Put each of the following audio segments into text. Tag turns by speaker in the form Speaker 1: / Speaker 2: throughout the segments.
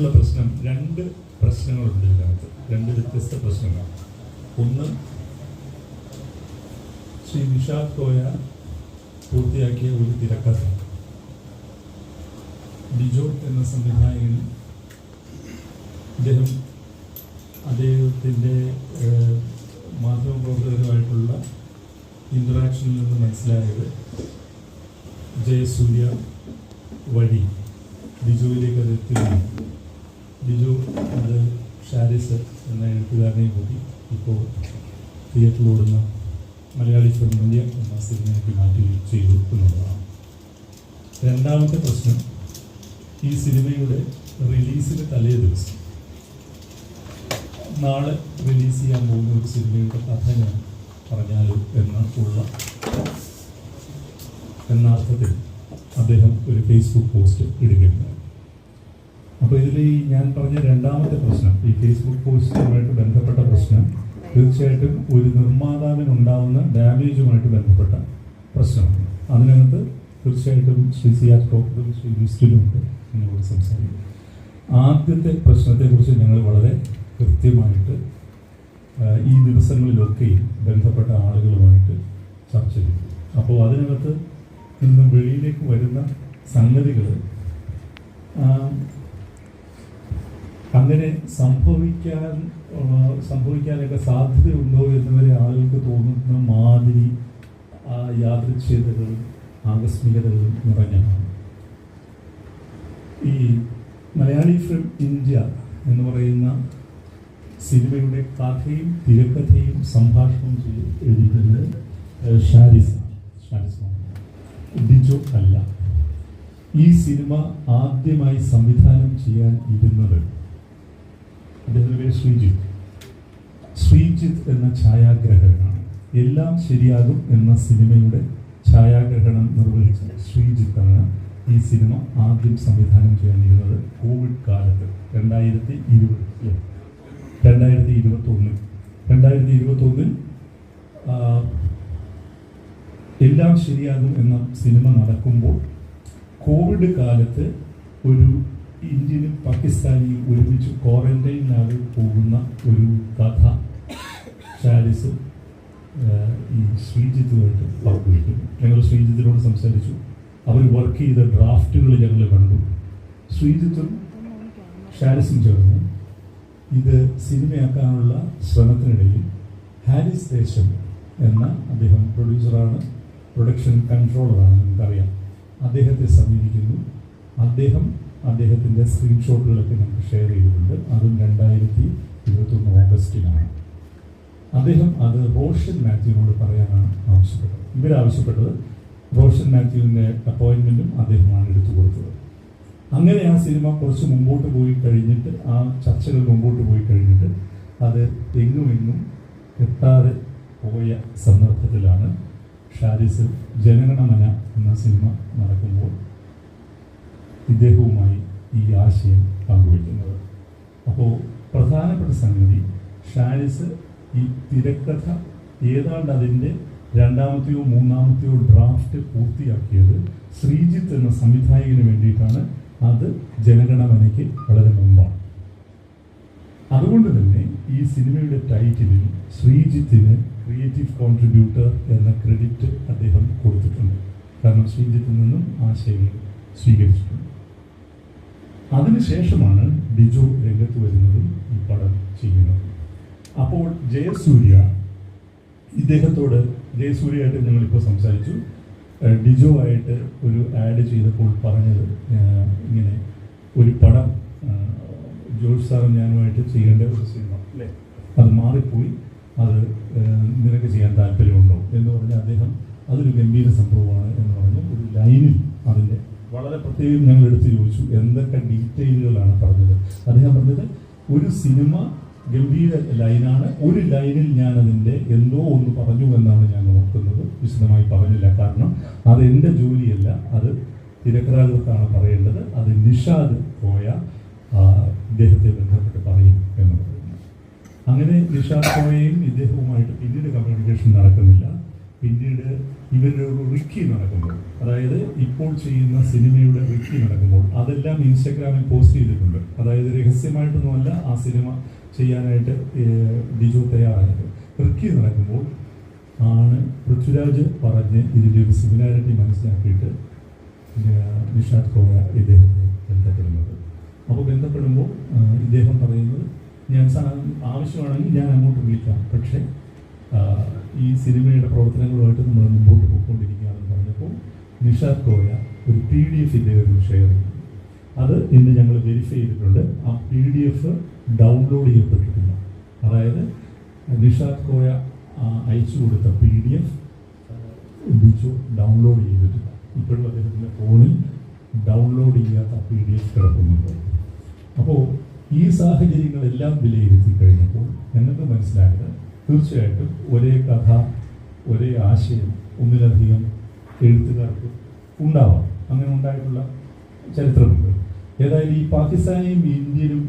Speaker 1: പ്രധാനമായിട്ടുള്ള പ്രശ്നം രണ്ട് പ്രശ്നങ്ങളുണ്ട് ഇതിനകത്ത്. രണ്ട് വ്യത്യസ്ത പ്രശ്നങ്ങൾ. ഒന്ന് ശ്രീ നിഷാദ് കോയ പൂർത്തിയാക്കിയ ഒരു തിരക്കഥ. ബിജോ എന്ന സംവിധായകൻ അദ്ദേഹം അദ്ദേഹത്തിന്റെ മാധ്യമപ്രവർത്തകരുമായിട്ടുള്ള ഇൻട്രാക്ഷനിൽ നിന്ന് മനസ്സിലായത് ജയസൂര്യ വഴി. ബിജുവിലേക്ക് അത് അത് എന്ന എഴുത്തുകാരനെയും കൂടി ഇപ്പോൾ തിയേറ്ററിൽ ഓടുന്ന മലയാളി ഇന്ത്യ എന്ന സിനിമയ്ക്ക് മാറ്റി ചെയ്തു എന്നുള്ളതാണ്. രണ്ടാമത്തെ പ്രശ്നം ഈ സിനിമയുടെ റിലീസിന് തലേ ദിവസം. നാളെ റിലീസ് ചെയ്യാൻ പോകുന്ന ഒരു സിനിമയുടെ കഥ ഞാൻ പറഞ്ഞാലോ എന്ന ഉള്ള എന്ന അർത്ഥത്തിൽ അദ്ദേഹം ഒരു ഫേസ്ബുക്ക് പോസ്റ്റ് ഇടുകയുണ്ടായി. അപ്പോൾ ഇതിൽ ഈ ഞാൻ പറഞ്ഞ രണ്ടാമത്തെ പ്രശ്നം ഈ ഫേസ്ബുക്ക് പോസ്റ്റുമായിട്ട് ബന്ധപ്പെട്ട പ്രശ്നം തീർച്ചയായിട്ടും ഒരു നിർമ്മാതാവിനുണ്ടാവുന്ന ഡാമേജുമായിട്ട് ബന്ധപ്പെട്ട പ്രശ്നമാണ് അതിനകത്ത് തീർച്ചയായിട്ടും ശ്രീ സി ആർ ടോപ്പറും ശ്രീ ലിസ്റ്റിലുമുണ്ട് നിങ്ങളോട് സംസാരിക്കും. ആദ്യത്തെ പ്രശ്നത്തെക്കുറിച്ച് ഞങ്ങൾ വളരെ കൃത്യമായിട്ട് ഈ ദിവസങ്ങളിലൊക്കെയും ബന്ധപ്പെട്ട ആളുകളുമായിട്ട് ചർച്ച ചെയ്തു. അപ്പോൾ അതിനകത്ത് നിന്ന് വെളിയിലേക്ക് വരുന്ന സംഗതികൾ അങ്ങനെ സംഭവിക്കാൻ സംഭവിക്കാനൊക്കെ സാധ്യതയുണ്ടോ എന്നുവരെ ആളുകൾക്ക് തോന്നുന്ന മാതിരി ആ യാദൃച്ഛ്യതകളും ആകസ്മികതകളും നിറഞ്ഞതാണ്. ഈ മലയാളി ഫ്രം ഇന്ത്യ എന്ന് പറയുന്ന സിനിമയുടെ കഥയും തിരക്കഥയും സംഭാഷണവും ചെയ്ത് എഴുതിയിട്ടുണ്ട് ഷാരിസ് ഷാരിസ് അല്ല. ഈ സിനിമ ആദ്യമായി സംവിധാനം ചെയ്യാൻ ഇരുന്നത് അദ്ദേഹത്തിന്റെ പേര് ശ്രീജിത്ത്. ശ്രീജിത്ത് എന്ന ഛായാഗ്രഹകനാണ് എല്ലാം ശരിയാകും എന്ന സിനിമയുടെ ഛായാഗ്രഹണം നിർവഹിച്ച ശ്രീജിത്താണ് ഈ സിനിമ ആദ്യം സംവിധാനം ചെയ്യാനിരുന്നത് കോവിഡ് കാലത്ത് രണ്ടായിരത്തി ഇരുപത്. രണ്ടായിരത്തി ഇരുപത്തി ഒന്നിൽ രണ്ടായിരത്തി ഇരുപത്തി ഒന്നിൽ എല്ലാം ശരിയാകും എന്ന സിനിമ നടക്കുമ്പോൾ കോവിഡ് കാലത്ത് ഒരു ഇന്ത്യനും പാകിസ്ഥാനിയും ഒരുമിച്ച് ക്വാറന്റൈനിലാകെ പോകുന്ന ഒരു കഥ ഷാരിസ് ഈ ശ്രീജിത്തുമായിട്ട് പങ്കുവയ്ക്കുന്നു ഞങ്ങൾ ശ്രീജിത്തിനോട് സംസാരിച്ചു. അവർ വർക്ക് ചെയ്ത ഡ്രാഫ്റ്റുകൾ ഞങ്ങൾ കണ്ടു. ശ്രീജിത്തും ഷാരിസും ചേർന്ന്. ഇത് സിനിമയാക്കാനുള്ള ശ്രമത്തിനിടയിൽ ഹാരിസ് ദേശം എന്ന അദ്ദേഹം പ്രൊഡ്യൂസറാണ് പ്രൊഡക്ഷൻ കൺട്രോളറാണ് നമുക്കറിയാം. അദ്ദേഹത്തെ സമീപിക്കുന്നു. അദ്ദേഹം അദ്ദേഹത്തിന്റെ സ്ക്രീൻഷോട്ടുകളൊക്കെ നമുക്ക് ഷെയർ ചെയ്തിട്ടുണ്ട്. അതും രണ്ടായിരത്തി ഇരുപത്തൊന്ന് ഓഗസ്റ്റിലാണ്. അദ്ദേഹം അത് റോഷൻ മാത്യുവിനോട് പറയാനാണ് ആവശ്യപ്പെട്ടത്. ഇവരാവശ്യപ്പെട്ടത് റോഷൻ മാത്യുവിന്റെ അപ്പോയിൻമെന്റും അദ്ദേഹമാണ് എടുത്തു കൊടുത്തത്. അങ്ങനെ ആ സിനിമ കുറച്ച് മുമ്പോട്ട് പോയി കഴിഞ്ഞിട്ട് ആ ചർച്ചകൾ മുമ്പോട്ട് പോയി കഴിഞ്ഞിട്ട് അത് എങ്ങും എങ്ങും എത്താതെ പോയ സന്ദർഭത്തിലാണ് ഷാരിസ് ജനഗണമന എന്ന സിനിമ നടക്കുമ്പോൾ ഇദ്ദേഹവുമായി ഈ ആശയം പങ്കുവയ്ക്കുന്നത്. അപ്പോൾ പ്രധാനപ്പെട്ട സംഗതി ഷാരിസ് ഈ തിരക്കഥ ഏതാണ്ട് അതിന്റെ രണ്ടാമത്തെയോ മൂന്നാമത്തെയോ ഡ്രാഫ്റ്റ് പൂർത്തിയാക്കിയത് ശ്രീജിത്ത് എന്ന സംവിധായകന് വേണ്ടിയിട്ടാണ്. അത് ജനഗണമനയ്ക്ക് വളരെ മുമ്പാണ്. അതുകൊണ്ട് തന്നെ ഈ സിനിമയുടെ ടൈറ്റിലിൽ ശ്രീജിത്തിന് ക്രിയേറ്റീവ് കോൺട്രിബ്യൂട്ടർ എന്ന ക്രെഡിറ്റ് അദ്ദേഹം കൊടുത്തിട്ടുണ്ട്. കാരണം ശ്രീജിത്തിൽ നിന്നും ആശയങ്ങൾ സ്വീകരിച്ചിട്ടുണ്ട്. അതിനുശേഷമാണ് ബിജു രംഗത്ത് വരുന്നത് ഈ പടം ചെയ്യുന്നത്. അപ്പോൾ ജയസൂര്യ ഇദ്ദേഹത്തോട് ജയസൂര്യയായിട്ട് ഞങ്ങളിപ്പോൾ സംസാരിച്ചു. ഡിജോ ആയിട്ട് ഒരു ആഡ് ചെയ്തപ്പോൾ പറഞ്ഞത് ഇങ്ങനെ ഒരു പടം ജോർജ് സാറും ഞാനുമായിട്ട് ചെയ്യേണ്ട ഒരു സിനിമ അല്ലേ? അത് മാറിപ്പോയി. അത് നിനക്ക് ചെയ്യാൻ താല്പര്യമുണ്ടോ എന്ന് പറഞ്ഞ് അദ്ദേഹം അതൊരു ഗംഭീര സംഭവമാണ് എന്ന് പറഞ്ഞ്. ഒരു ലൈനിൽ അതിന്റെ വളരെ പ്രത്യേകം ഞങ്ങൾ എടുത്ത് ചോദിച്ചു എന്തൊക്കെ ഡീറ്റെയിലുകളാണ് പറഞ്ഞത്? അദ്ദേഹം പറഞ്ഞത് ഒരു സിനിമ ഗംഭീര ലൈനാണ് ഒരു ലൈനിൽ ഞാൻ അതിന്റെ എന്തോ ഒന്ന് പറഞ്ഞു എന്നാണ് ഞാൻ നോക്കുന്നത്. വിശദമായി പറഞ്ഞില്ല. കാരണം അത് എന്റെ ജോലിയല്ല അത് തിരക്കഥാകൃത്താണ് പറയേണ്ടത്. അത് നിഷാദ് പോയ ഇദ്ദേഹത്തെ ബന്ധപ്പെട്ട് പറയും എന്ന് പറയുന്നു. അങ്ങനെ നിഷാദ് പോയയും ഇദ്ദേഹവുമായിട്ട് പിന്നീട് കമ്മ്യൂണിക്കേഷൻ നടക്കുന്നില്ല. പിന്നീട് ഇവരുടെ ഒരു റിക്കി നടക്കുമ്പോൾ അതായത് ഇപ്പോൾ ചെയ്യുന്ന സിനിമയുടെ റിക്കി നടക്കുമ്പോൾ അതെല്ലാം ഇൻസ്റ്റാഗ്രാമിൽ പോസ്റ്റ് ചെയ്തിട്ടുണ്ട്. അതായത് രഹസ്യമായിട്ടൊന്നുമല്ല ആ സിനിമ ചെയ്യാനായിട്ട് ബിജു തയ്യാറായത്. റിക്കി നടക്കുമ്പോൾ ആണ് പൃഥ്വിരാജ് പറഞ്ഞ് ഇതിന്റെ ഒരു സിമിലാരിറ്റി മനസ്സിലാക്കിയിട്ട് നിഷാദ് കോയ ഇദ്ദേഹത്തെ ബന്ധപ്പെടുന്നത്. അപ്പോൾ ബന്ധപ്പെടുമ്പോൾ ഇദ്ദേഹം പറയുന്നത് ഞാൻ ആവശ്യമാണെങ്കിൽ ഞാൻ അങ്ങോട്ട് വിളിക്കാം. പക്ഷേ ഈ സിനിമയുടെ പ്രവർത്തനങ്ങളുമായിട്ട് നമ്മൾ മുമ്പോട്ട് പോയിക്കൊണ്ടിരിക്കുകയാണെന്ന് പറഞ്ഞപ്പോൾ നിഷാദ് കോയ ഒരു പി ഡി എഫിന്റെ ഒരു ഷെയർ അത് ഇന്ന് ഞങ്ങൾ വെരിഫൈ ചെയ്തിട്ടുണ്ട്. ആ പി ഡി എഫ് ഡൗൺലോഡ് ചെയ്യപ്പെട്ടിട്ടില്ല. അതായത് നിഷാദ് കോയ അയച്ചു കൊടുത്ത P D F Biju download ചെയ്തിട്ടില്ല. ഇപ്പോഴും അദ്ദേഹത്തിന്റെ ഫോണിൽ ഡൗൺലോഡ് ചെയ്യാത്ത പി ഡി എഫ് കിടക്കുന്നുണ്ട് അപ്പോൾ ഈ സാഹചര്യങ്ങളെല്ലാം വിലയിരുത്തി കഴിഞ്ഞപ്പോൾ ഞങ്ങൾക്ക് മനസ്സിലായത് തീർച്ചയായിട്ടും ഒരേ കഥ ഒരേ ആശയം ഒന്നിലധികം എഴുത്തുകാർക്ക് ഉണ്ടാവാം. അങ്ങനെ ഉണ്ടായിട്ടുള്ള ചരിത്രമുണ്ട്. ഏതായാലും ഈ പാകിസ്ഥാനെയും ഇന്ത്യയിലും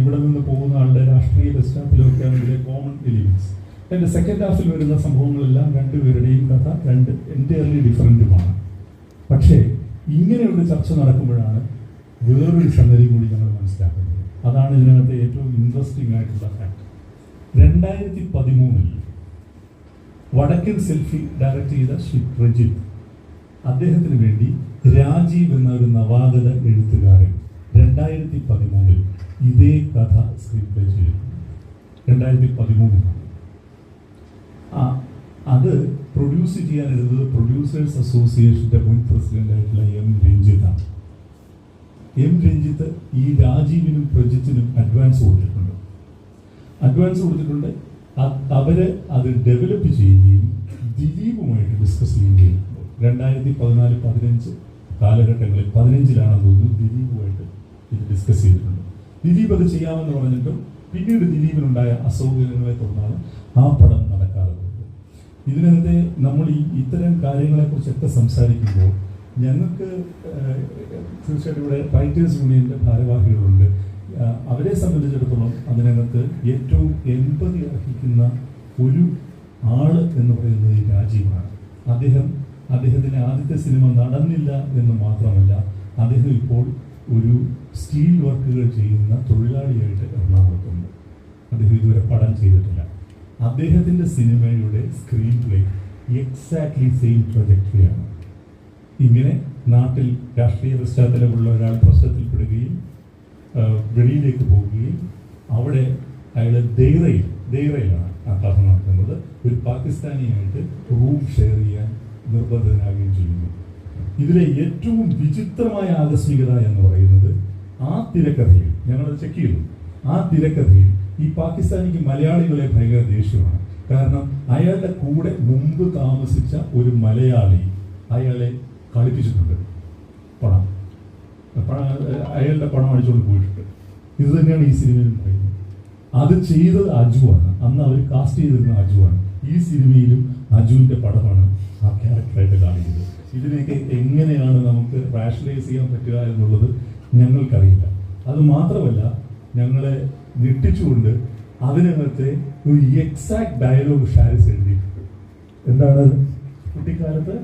Speaker 1: ഇവിടെ നിന്ന് പോകുന്ന ആളുടെ രാഷ്ട്രീയ പശ്ചാത്തലമൊക്കെയാണ് ഇതിലെ കോമൺ എലിമെന്റ്സ് എന്റെ സെക്കൻഡ് ഹാഫിൽ വരുന്ന സംഭവങ്ങളെല്ലാം രണ്ടുപേരുടെയും കഥ രണ്ട് എന്റയർലി ഡിഫറന്റുമാണ് പക്ഷേ ഇങ്ങനെയുള്ള ചർച്ച നടക്കുമ്പോഴാണ് വേറൊരു സംഗതി കൂടി ഞങ്ങൾ മനസ്സിലാക്കുന്നത്. അതാണ് ഇതിനകത്ത് ഏറ്റവും ഇൻട്രസ്റ്റിംഗ് ആയിട്ടുള്ള ഫാക്ട് രണ്ടായിരത്തി പതിമൂന്നിൽ വടക്കൻ സെൽഫി ഡയറക്റ്റ് ചെയ്ത ശ്രീ പ്രജിത്ത് അദ്ദേഹത്തിന് വേണ്ടി രാജീവ് എന്നൊരു നവാഗത എഴുത്തുകാരൻ രണ്ടായിരത്തി പതിമൂന്നിൽ ഇതേ കഥ സ്ക്രീൻ പ്ലേ ചെയ്തു. രണ്ടായിരത്തി പതിമൂന്നിലാണ് ആ അത് പ്രൊഡ്യൂസ് ചെയ്യാനെടുത്തത് പ്രൊഡ്യൂസേഴ്സ് അസോസിയേഷന്റെ മുൻ പ്രസിഡന്റ് ആയിട്ടുള്ള എം രഞ്ജിത്താണ്. എം രഞ്ജിത്ത് ഈ രാജീവിനും പ്രജിത്തിനും അഡ്വാൻസ് കൊടുത്തിട്ടുണ്ട് അഡ്വാൻസ് കൊടുത്തിട്ടുണ്ട്. അവർ അത് ഡെവലപ്പ് ചെയ്യുകയും ദിലീപുമായിട്ട് ഡിസ്കസ് ചെയ്യുകയും രണ്ടായിരത്തി പതിനാല് പതിനഞ്ച് കാലഘട്ടങ്ങളിൽ പതിനഞ്ചിലാണെന്ന് തോന്നുന്നു ദിലീപുമായിട്ട് ഇത് ഡിസ്കസ് ചെയ്തിട്ടുണ്ട്. ദിലീപ് അത് ചെയ്യാമെന്ന് പറഞ്ഞിട്ടും പിന്നീട് ദിലീപിനുണ്ടായ അസൗകര്യങ്ങളെ തുടർന്നാണ് ആ പടം നടക്കാതെ പോയത് ഇതിനകത്തെ നമ്മൾ ഈ ഇത്തരം കാര്യങ്ങളെക്കുറിച്ചൊക്കെ സംസാരിക്കുമ്പോൾ ഞങ്ങൾക്ക് തീർച്ചയായിട്ടും ഇവിടെ റൈറ്റേഴ്സ് യൂണിയന്റെ ഭാരവാഹികളുണ്ട്. അവരെ സംബന്ധിച്ചിടത്തോളം അതിനകത്ത് ഏറ്റവും എൺപതി അർഹിക്കുന്ന ഒരു ആൾ എന്ന് പറയുന്നത് രാജീവാണ്. അദ്ദേഹം അദ്ദേഹത്തിന്റെ ആദ്യത്തെ സിനിമ നടന്നില്ല എന്ന് മാത്രമല്ല അദ്ദേഹം ഇപ്പോൾ ഒരു സ്റ്റീൽ വർക്കുകൾ ചെയ്യുന്ന തൊഴിലാളിയായിട്ട് എറണാകുളത്തുണ്ട്. അദ്ദേഹം ഇതുവരെ പടം ചെയ്തിട്ടില്ല. അദ്ദേഹത്തിന്റെ സിനിമയുടെ സ്ക്രീൻ പ്ലേ എക്സാക്ട്ലി സെയിം പ്രൊജക്ടറിയാണ് ഇങ്ങനെ നാട്ടിൽ രാഷ്ട്രീയ പശ്ചാത്തലമുള്ള ഒരാൾ പ്രശ്നത്തിൽപ്പെടുകയും വെളിയിലേക്ക് പോവുകയും അവിടെ അയാൾ ദൈറയിൽ ദൈറയിലാണ് കഥ നടക്കുന്നത് ഒരു പാകിസ്ഥാനിയായിട്ട് റൂം ഷെയർ ചെയ്യാൻ നിർബന്ധിതനാകുകയും ചെയ്യുന്നു. ഇതിലെ ഏറ്റവും വിചിത്രമായ ആകസ്മികത എന്ന് പറയുന്നത് ആ തിരക്കഥയിൽ ഞങ്ങളത് ചെക്ക് ചെയ്തു. ആ തിരക്കഥയിൽ ഈ പാകിസ്ഥാനിക്ക് മലയാളികളെ ഭയങ്കര ദേഷ്യമാണ്. കാരണം അയാളുടെ കൂടെ മുമ്പ് താമസിച്ച ഒരു മലയാളി അയാളെ കളിപ്പിച്ചിട്ടുണ്ട്. പണം അയാളുടെ പണം അടിച്ചുകൊണ്ട് പോയിട്ടുണ്ട്. ഇത് തന്നെയാണ് ഈ സിനിമയിൽ പറയുന്നത്. അത് ചെയ്തത് അജുവാണ്. അന്ന് അവർ കാസ്റ്റ് ചെയ്തിരുന്ന അജുവാണ്. ഈ സിനിമയിലും അജുവിന്റെ പടമാണ് ആ ക്യാരക്ടറായിട്ട് കാണിക്കുന്നത്. ഇതിനെയൊക്കെ എങ്ങനെയാണ് നമുക്ക് റാഷണലൈസ് ചെയ്യാൻ പറ്റുക എന്നുള്ളത് ഞങ്ങൾക്കറിയില്ല. അത് മാത്രമല്ല ഞങ്ങളെ ഞെട്ടിച്ചുകൊണ്ട് അതിനകത്തെ ഒരു എക്സാക്ട് ഡയലോഗ് ഷാരിസ് എഴുതിയിട്ടുണ്ട്. എന്താണ് കുട്ടിക്കാലത്ത്?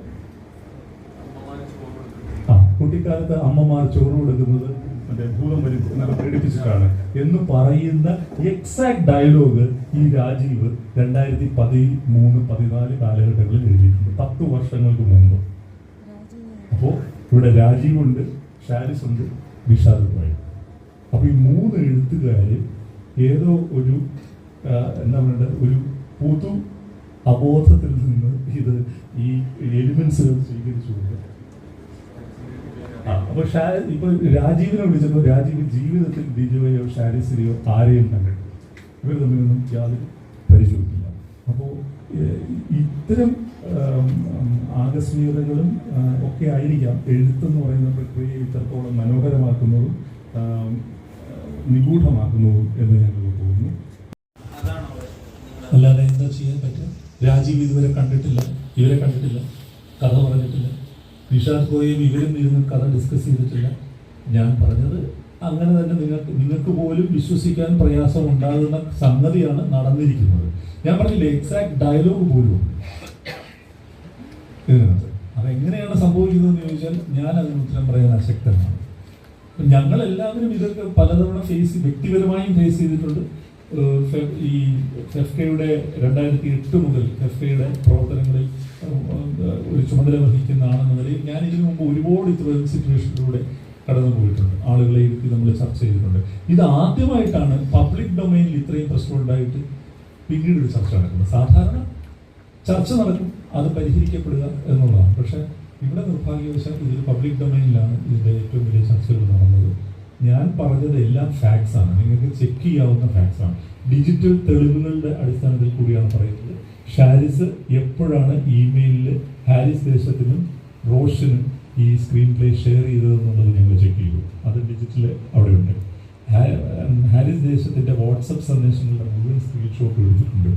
Speaker 1: കുട്ടിക്കാലത്ത് അമ്മമാർ ചോറ് കൊടുക്കുന്നത് മറ്റേ ഭൂതം വരും എന്നൊക്കെ പ്രകടിപ്പിച്ചിട്ടാണ് എന്ന് പറയുന്ന എക്സാക്ട് ഡയലോഗ് ഈ രാജീവ് രണ്ടായിരത്തി പതിമൂന്ന് പതിനാല് കാലഘട്ടങ്ങളിൽ എഴുതിയിട്ടുണ്ട്. പത്ത് വർഷങ്ങൾക്ക് മുമ്പ്. അപ്പോൾ ഇവിടെ രാജീവുണ്ട് ഷാരിസ് ഉണ്ട് നിഷാദ് ഭായി അപ്പൊ ഈ മൂന്ന് എഴുത്തുകാര് ഏതോ ഒരു എന്താ പറയണ്ട ഒരു പൊതു അബോധത്തിൽ നിന്ന് ഇത് ഈ എലിമെന്റ്സുകൾ സ്വീകരിച്ചുകൊണ്ട് അപ്പൊ ഇപ്പൊ രാജീവിനെ വിളിച്ചപ്പോൾ രാജീവ് ജീവിതത്തിൽ ബിജുവയോ ഷാരിസിനെയോ ആരെയും കണ്ടിട്ടില്ല. ഇവർ തമ്മിലൊന്നും യാതൊരു പരിചയമില്ല അപ്പോൾ ഇത്തരം ആകസ്മികതകളും ഒക്കെ ആയിരിക്കാം എഴുത്തെന്ന് പറയുന്ന പ്രക്രിയയെ ഇത്രത്തോളം മനോഹരമാക്കുന്നതും നിഗൂഢമാക്കുന്നതും എന്ന് ഞങ്ങൾക്ക് തോന്നുന്നു. അല്ലാതെ എന്താ ചെയ്യാൻ പറ്റുക? രാജീവ് ഇതുവരെ കണ്ടിട്ടില്ല ഇവരെ കണ്ടിട്ടില്ല കഥ പറഞ്ഞിട്ടില്ല. നിഷാദ് ഗോയയും ഇവരും ഇരുന്ന് കഥ ഡിസ്കസ് ചെയ്തിട്ടില്ല. ഞാൻ പറഞ്ഞത് അങ്ങനെ തന്നെ നിങ്ങൾക്ക് നിങ്ങൾക്ക് പോലും വിശ്വസിക്കാൻ പ്രയാസം ഉണ്ടാകുന്ന സംഗതിയാണ് നടന്നിരിക്കുന്നത്. ഞാൻ പറഞ്ഞില്ല എക്സാക്ട് ഡയലോഗ് പോലും ഇതിനകത്ത്. അതെങ്ങനെയാണ് സംഭവിക്കുന്നതെന്ന് ചോദിച്ചാൽ ഞാൻ അതിന് ഉത്തരം പറയാൻ അശക്തനാണ്. ഞങ്ങളെല്ലാവരും ഇതൊക്കെ പലതവണ ഫേസ് വ്യക്തിപരമായും ഫേസ് ചെയ്തിട്ടുണ്ട്. ഈ ഫെഫ്കയുടെ രണ്ടായിരത്തി എട്ട് മുതൽ ഫെഫ്കയുടെ പ്രവർത്തനങ്ങളിൽ ഒരു ചുമതല വഹിക്കുന്ന ആളെന്ന നിലയിൽ ഞാൻ ഇതിനു മുമ്പ് ഒരുപാട് ഇത്തരം സിറ്റുവേഷനിലൂടെ കടന്നു പോയിട്ടുണ്ട് ആളുകളെ ഇരുത്തി നമ്മൾ ചർച്ച ചെയ്തിട്ടുണ്ട്. ഇത് ആദ്യമായിട്ടാണ് പബ്ലിക് ഡൊമൈനിൽ ഇത്രയും പ്രശ്നം ഉണ്ടായിട്ട് പിന്നീട് ഒരു ചർച്ച നടക്കുന്നത്. സാധാരണ ചർച്ച നടക്കും അത് പരിഹരിക്കപ്പെടുക എന്നുള്ളതാണ്. പക്ഷേ ഇവിടെ നിർഭാഗ്യവശാൽ ഇതൊരു പബ്ലിക് ഡൊമൈനിലാണ് ഇതിന്റെ ഏറ്റവും വലിയ ചർച്ചകൾ നടന്നത്. ഞാൻ പറഞ്ഞത് എല്ലാം ഫാക്ട്സ് ആണ്. നിങ്ങൾക്ക് ചെക്ക് ചെയ്യാവുന്ന ഫാക്ട്സ് ആണ്. ഡിജിറ്റൽ തെളിവുകളുടെ അടിസ്ഥാനത്തിൽ കൂടിയാണ് പറയുന്നത്. ഷാരിസ് എപ്പോഴാണ് ഇമെയിലിൽ ഹാരിസ് ദേശത്തിനും റോഷനും ഈ സ്ക്രീൻ പ്ലേ ഷെയർ ചെയ്തതെന്നുള്ളത് ഞങ്ങൾ ചെക്ക് ചെയ്തു അത് ഡിജിറ്റൽ അവിടെ ഉണ്ട് ഹാരിസ് ദേശത്തിന്റെ വാട്സപ്പ് സന്ദേശങ്ങളുടെ മുഴുവൻ സ്ക്രീൻഷോട്ട് എടുത്തിട്ടുണ്ട്.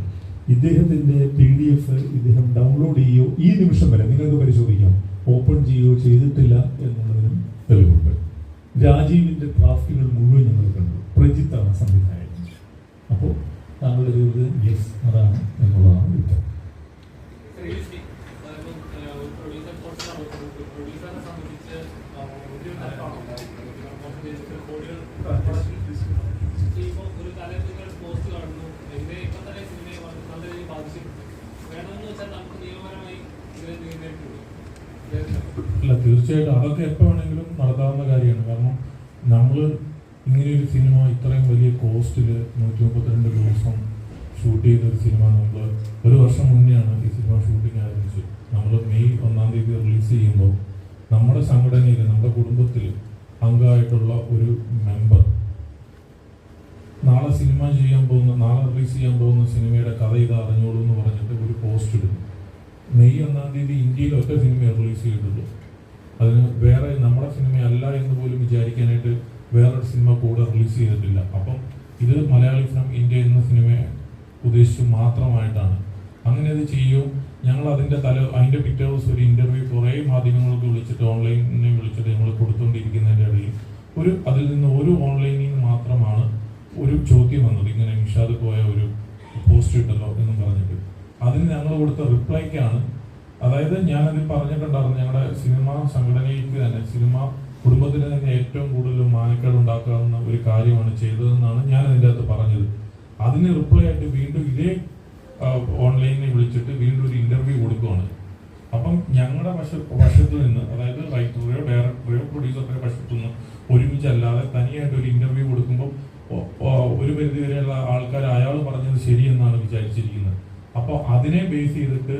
Speaker 1: ഇദ്ദേഹത്തിന്റെ പി ഡി എഫ് ഇദ്ദേഹം ഡൗൺലോഡ് ചെയ്യുകയോ ഈ നിമിഷം വരെ നിങ്ങൾക്ക് പരിശോധിക്കാം. ഓപ്പൺ ചെയ്യുകയോ ചെയ്തിട്ടില്ല എന്നുള്ളതിനും തെളിവുണ്ട്. രാജീവിന്റെ ഡ്രാഫ്റ്റുകൾ മുഴുവൻ ഞങ്ങൾ കണ്ടു. പ്രജിത്താണ് സംവിധായകൻ. അപ്പോൾ താങ്കളുടെ ചോദ്യം യെസ് അതാണ് എന്നുള്ളതാണ് ഉത്തരം
Speaker 2: ഒരു ഒരു ഒരു വേണമെന്ന് വെച്ചാൽ നമുക്ക് നിയമപരമായി ഇതിനെ നേരിട്ടുണ്ട്
Speaker 3: അല്ല തീർച്ചയായിട്ടും അതൊക്കെ എപ്പോൾ വേണമെങ്കിലും നടത്താവുന്ന കാര്യമാണ്. കാരണം നമ്മൾ ഇങ്ങനെയൊരു സിനിമ ഇത്രയും വലിയ കോസ്റ്റിൽ നൂറ്റി മുപ്പത്തിരണ്ട് ദിവസം ഷൂട്ട് ചെയ്ത ഒരു സിനിമ നമ്മൾ ഒരു വർഷം മുന്നെയാണ് ഈ സിനിമ ഷൂട്ടിങ് ആരംഭിച്ചത്. നമ്മൾ മെയ് ഒന്നാം തീയതി റിലീസ് ചെയ്യുമ്പോൾ നമ്മുടെ സംഘടനയിൽ നമ്മുടെ കുടുംബത്തിൽ അംഗമായിട്ടുള്ള ഒരു മെമ്പർ നാളെ സിനിമ ചെയ്യാൻ പോകുന്ന നാളെ റിലീസ് ചെയ്യാൻ പോകുന്ന സിനിമയുടെ കഥ ഇത് അറിഞ്ഞോളൂ എന്ന് പറഞ്ഞിട്ട് ഒരു പോസ്റ്റ് ഇടുന്നു. മെയ് ഒന്നാം തീയതി ഇന്ത്യയിൽ ഒറ്റ റിലീസ് ചെയ്തിട്ടുള്ളൂ. അതിന് വേറെ നമ്മുടെ സിനിമ അല്ല എന്ന് പോലും വിചാരിക്കാനായിട്ട് വേറൊരു സിനിമ കൂടെ റിലീസ് ചെയ്തിട്ടില്ല. അപ്പം ഇത് മലയാളി ഫിലിം ഇന്ത്യ എന്ന സിനിമയെ ഉദ്ദേശിച്ച് മാത്രമായിട്ടാണ്. അങ്ങനെ അത് ചെയ്യും. ഞങ്ങൾ അതിന്റെ തല അതിന്റെ പിറ്റേ ദിവസം ഒരു ഇന്റർവ്യൂ കുറേ മാധ്യമങ്ങൾക്ക് വിളിച്ചിട്ട് ഓൺലൈനിനെ വിളിച്ചിട്ട് ഞങ്ങൾ കൊടുത്തുകൊണ്ടിരിക്കുന്നതിന്റെ ഇടയിൽ ഒരു അതിൽ നിന്ന് ഒരു ഓൺലൈനിൽ നിന്ന് മാത്രമാണ് ഒരു ചോദ്യം വന്നത്. ഇങ്ങനെ നിഷാദ് പോയ ഒരു പോസ്റ്റ് ഇട്ടല്ലോ എന്നും പറഞ്ഞിട്ട്. അതിന് ഞങ്ങൾ കൊടുത്ത റിപ്ലൈക്കാണ്. അതായത് ഞാനതിൽ പറഞ്ഞിട്ടുണ്ടായിരുന്നു ഞങ്ങളുടെ സിനിമ സംഘടനയ്ക്ക് തന്നെ സിനിമ കുടുംബത്തിന് തന്നെ ഏറ്റവും കൂടുതൽ മാനക്കേട് ഉണ്ടാക്കാവുന്ന ഒരു കാര്യമാണ് ചെയ്തതെന്നാണ് ഞാൻ അതിന്റെ അകത്ത് പറഞ്ഞത്. അതിന് റിപ്ലൈ ആയിട്ട് വീണ്ടും ഇതേ ഓൺലൈനിൽ വിളിച്ചിട്ട് വീണ്ടും ഒരു ഇന്റർവ്യൂ കൊടുക്കുകയാണ് അപ്പം ഞങ്ങളുടെ വശ വശത്തു നിന്ന് അതായത് റൈറ്ററുടെയോ ഡയറക്ടറെയോ പ്രൊഡ്യൂസറുടെയോ വശത്തു നിന്ന് ഒരുമിച്ചല്ലാതെ തനിയായിട്ട് ഒരു ഇന്റർവ്യൂ കൊടുക്കുമ്പോൾ ഒരു പരിധിവരെയുള്ള ആൾക്കാർ അയാൾ പറഞ്ഞത് ശരിയെന്നാണ് വിചാരിച്ചിരിക്കുന്നത്. അപ്പോൾ അതിനെ ബേസ് ചെയ്തിട്ട്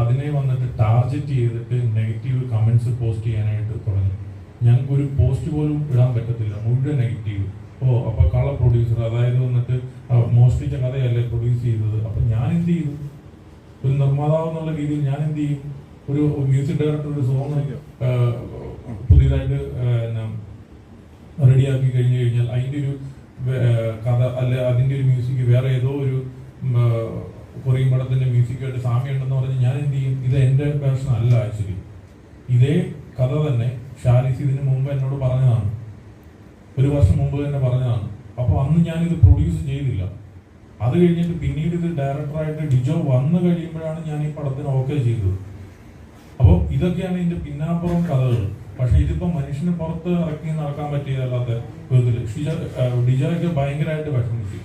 Speaker 3: അതിനെ വന്നിട്ട് ടാർഗറ്റ് ചെയ്തിട്ട് നെഗറ്റീവ് കമൻസ് പോസ്റ്റ് ചെയ്യാനായിട്ട് തുടങ്ങി. ഞങ്ങൾക്ക് ഒരു പോസ്റ്റ് പോലും ഇടാൻ പറ്റത്തില്ല മുഴുവൻ നെഗറ്റീവ് ഓ അപ്പോൾ കള്ള പ്രൊഡ്യൂസർ അതായത് വന്നിട്ട് മോസ്റ്റ്ലി കഥയല്ലേ പ്രൊഡ്യൂസ് ചെയ്തത്? അപ്പൊ ഞാൻ എന്ത് ചെയ്തു ഒരു നിർമ്മാതാവ് എന്നുള്ള രീതിയിൽ ഞാൻ എന്ത് ചെയ്യും? ഒരു മ്യൂസിക് ഡയറക്ടർ ഒരു സോങ് പുതിയതായിട്ട് റെഡിയാക്കി കഴിഞ്ഞു കഴിഞ്ഞാൽ അതിന്റെ ഒരു കഥ അല്ലെ അതിന്റെ ഒരു മ്യൂസിക് വേറെ ഏതോ ഒരു കൊറിയൻ പടത്തിന്റെ മ്യൂസിക്കായിട്ട് സാമ്യം ഉണ്ടെന്ന് പറഞ്ഞ് ഞാൻ എന്ത് ചെയ്യും? ഇത് എന്റെ വേർഷൻ അല്ല ആക്ച്വലി. ഇതേ കഥ തന്നെ ഷാരിസ് ഇതിന് മുമ്പ് എന്നോട് പറഞ്ഞതാണ്. ഒരു വർഷം മുമ്പ് തന്നെ പറഞ്ഞതാണ്. അപ്പോൾ അന്ന് ഞാൻ ഇത് പ്രൊഡ്യൂസ് ചെയ്തില്ല. അത് കഴിഞ്ഞിട്ട് പിന്നീട് ഇത് ഡയറക്ടറായിട്ട് ഡിജോ വന്നു കഴിയുമ്പോഴാണ് ഞാൻ ഈ പടത്തിന് ഓക്കെ ചെയ്തത്. അപ്പോൾ ഇതൊക്കെയാണ് ഇതിന്റെ പിന്നാമ്പുറം കഥകൾ. പക്ഷെ ഇതിപ്പോ മനുഷ്യന് പുറത്ത് ഇറക്കി നടക്കാൻ പറ്റിയതല്ലാത്ത വിധത്തിൽ ഡിജോയൊക്കെ ഭയങ്കരമായിട്ട് വിഷമിച്ചു.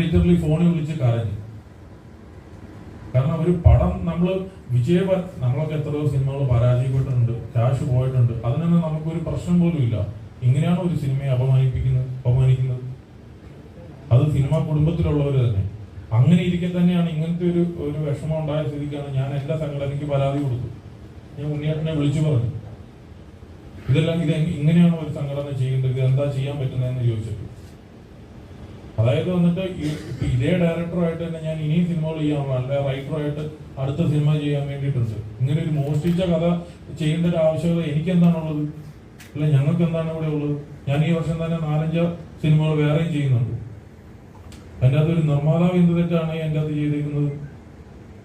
Speaker 3: ലിറ്ററലി ഫോണിൽ വിളിച്ച് കരഞ്ഞു. കാരണം ഒരു പടം നമ്മൾ വിജയ നമ്മളൊക്കെ എത്രയോ സിനിമകൾ പരാജയപ്പെട്ടിട്ടുണ്ട് ക്യാഷ് പോയിട്ടുണ്ട്. അതിനൊന്നും നമുക്കൊരു പ്രശ്നം പോലും ഇല്ല. ഇങ്ങനെയാണ് ഒരു സിനിമയെ അപമാനിപ്പിക്കുന്നത് അപമാനിക്കുന്നത്? അത് സിനിമാ കുടുംബത്തിലുള്ളവർ തന്നെ. അങ്ങനെ ഇരിക്കെ തന്നെയാണ് ഇങ്ങനത്തെ ഒരു ഒരു വിഷമം ഉണ്ടായ സ്ഥിതിക്കാണ് ഞാൻ എല്ലാ സംഘടനയ്ക്ക് പരാതി കൊടുത്തു. ഞാൻ ഉണ്ണിയേട്ടനെ വിളിച്ചു പറഞ്ഞു. ഇതെല്ലാം ഇത് ഇങ്ങനെയാണ് ഒരു സംഘടന ചെയ്യേണ്ടത്? എന്താ ചെയ്യാൻ പറ്റുന്നതെന്ന് ചോദിച്ചിട്ട് അതായത് വന്നിട്ട് ഇതേ ഡയറക്ടറായിട്ട് തന്നെ ഞാൻ ഇനിയും സിനിമകൾ ചെയ്യാൻ അല്ലെ റൈറ്ററായിട്ട് അടുത്ത സിനിമ ചെയ്യാൻ വേണ്ടിയിട്ടുണ്ട്. ഇങ്ങനെ ഒരു മോഷ്ടിച്ച കഥ ചെയ്യേണ്ട ഒരു ആവശ്യകത എനിക്ക് എന്താണുള്ളത് അല്ല ഞങ്ങൾക്ക് എന്താണ് ഇവിടെ ഉള്ളത്? ഞാൻ ഈ വർഷം തന്നെ നാലഞ്ച് സിനിമകൾ വേറെയും ചെയ്യുന്നുണ്ട്. അതിന്റെ അകത്ത് ഒരു നിർമ്മാതാവ് എന്ത് തെറ്റാണ് എന്റെ അത് ചെയ്തിരിക്കുന്നത്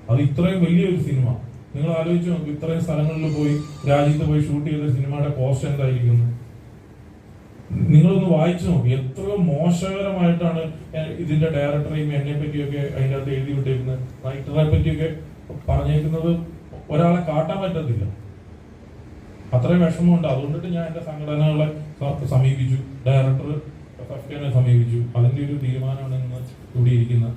Speaker 3: അത് ഇത്രയും വലിയൊരു സിനിമ നിങ്ങൾ ആലോചിച്ച് നോക്കും ഇത്രയും സ്ഥലങ്ങളിൽ പോയി രാജ്യത്ത് പോയി ഷൂട്ട് ചെയ്ത സിനിമയുടെ കോസ്റ്റ് എന്തായിരിക്കുന്നു? നിങ്ങളൊന്ന് വായിച്ചു നോക്കി. എത്ര മോശകരമായിട്ടാണ് ഇതിന്റെ ഡയറക്ടറെയും എന്നെ പറ്റിയൊക്കെ അതിന്റെ അകത്ത് എഴുതി വിട്ടിരിക്കുന്നത് റൈറ്ററെ പറ്റിയൊക്കെ പറഞ്ഞേക്കുന്നത് ഒരാളെ കാട്ടാൻ പറ്റത്തില്ല. അത്രയും വിഷമമുണ്ട്. അതുകൊണ്ടിട്ട് ഞാൻ എന്റെ സംഘടനകളെ സമീപിച്ചു. ഡയറക്ടർ സഫ്റ്റിനെ സമീപിച്ചു. അതിന്റെ ഒരു തീരുമാനമാണ് ഇന്ന്
Speaker 2: ഇത്ര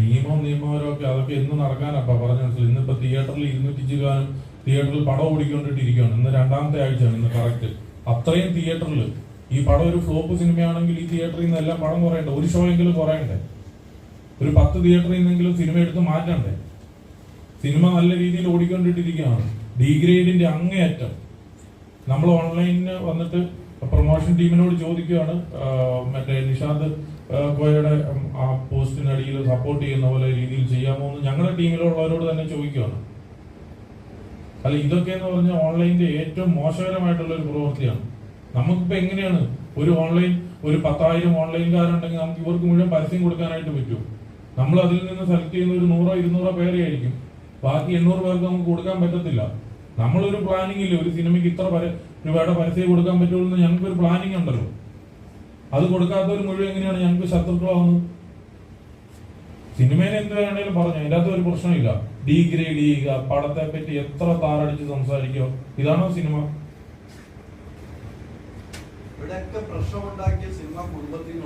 Speaker 3: നിയമം നിയമപരമൊക്കെ അതൊക്കെ എന്ന് നടക്കാനപ്പ പറഞ്ഞു ഇന്നിപ്പോ തിയേറ്ററിൽ ഇരുന്നൂറ്റി ചില്ലാനും തിയേറ്ററിൽ പടം ഓടിക്കൊണ്ടിട്ടിരിക്കുകയാണ്. ഇന്ന് രണ്ടാമത്തെ ആഴ്ചയാണ് ഇന്ന് കറക്റ്റ്. അത്രയും തിയേറ്ററിൽ. ഈ പടം ഒരു ഫ്ലോപ്പ് സിനിമയാണെങ്കിൽ ഈ തിയേറ്ററിൽ നിന്ന് എല്ലാം പടം കുറയണ്ടേ? ഒരു ഷോ എങ്കിലും കുറയണ്ടേ? ഒരു പത്ത് തിയേറ്ററിൽ നിന്നെങ്കിലും സിനിമ എടുത്ത് മാറ്റണ്ടേ? സിനിമ നല്ല രീതിയിൽ ഓടിക്കൊണ്ടിട്ടിരിക്കുകയാണ്. ഡീഗ്രേഡിന്റെ അങ്ങേയറ്റം. നമ്മൾ ഓൺലൈനിൽ വന്നിട്ട് പ്രൊമോഷൻ ടീമിനോട് ചോദിക്കുകയാണ്. മറ്റേ നിഷാന്ത് കോയയുടെ ആ പോസ്റ്റിനടിയിൽ സപ്പോർട്ട് ചെയ്യുന്ന പോലെ രീതിയിൽ ചെയ്യാമോ എന്ന് ഞങ്ങളുടെ ടീമിലുള്ളവരോട് തന്നെ ചോദിക്കുകയാണ്. അല്ല ഇതൊക്കെ എന്ന് പറഞ്ഞാൽ ഓൺലൈനിന്റെ ഏറ്റവും മോശകരമായിട്ടുള്ള ഒരു പ്രവൃത്തിയാണ്. നമുക്കിപ്പോ എങ്ങനെയാണ് ഒരു ഓൺലൈൻ ഒരു പത്തായിരം ഓൺലൈൻകാരുണ്ടെങ്കിൽ നമുക്ക് ഇവർക്ക് മുഴുവൻ പരസ്യം കൊടുക്കാനായിട്ട് പറ്റും. നമ്മൾ അതിൽ നിന്ന് സെലക്ട് ചെയ്യുന്ന ഒരു നൂറോ ഇരുന്നൂറോ പേരെ ആയിരിക്കും. ബാക്കി എണ്ണൂറ് പേർക്ക് നമുക്ക് കൊടുക്കാൻ പറ്റത്തില്ല. നമ്മളൊരു പ്ലാനിങ് ഇല്ല? ഒരു സിനിമയ്ക്ക് ഇത്ര രൂപയുടെ പരസ്യം കൊടുക്കാൻ പറ്റുള്ളൂ എന്ന് ഞങ്ങൾക്ക് ഒരു പ്ലാനിങ് ഉണ്ടല്ലോ. അത് കൊടുക്കാത്തവർ മുഴുവൻ എങ്ങനെയാണ്? ഞങ്ങൾക്ക് ശത്രുക്കളാവുന്നത്. സിനിമയിൽ എന്ത് വേണേലും പറഞ്ഞു അതിന്റെ അകത്ത് ഒരു പ്രശ്നമില്ല. ഡീഗ്രേഡ് ചെയ്യുക പടത്തെ പറ്റി എത്ര താറടിച്ച് സംസാരിക്കോ ഇതാണോ സിനിമ?
Speaker 4: ഇവിടെയൊക്കെ പ്രശ്നമുണ്ടാക്കിയ സിനിമ കുടുംബത്തിൽ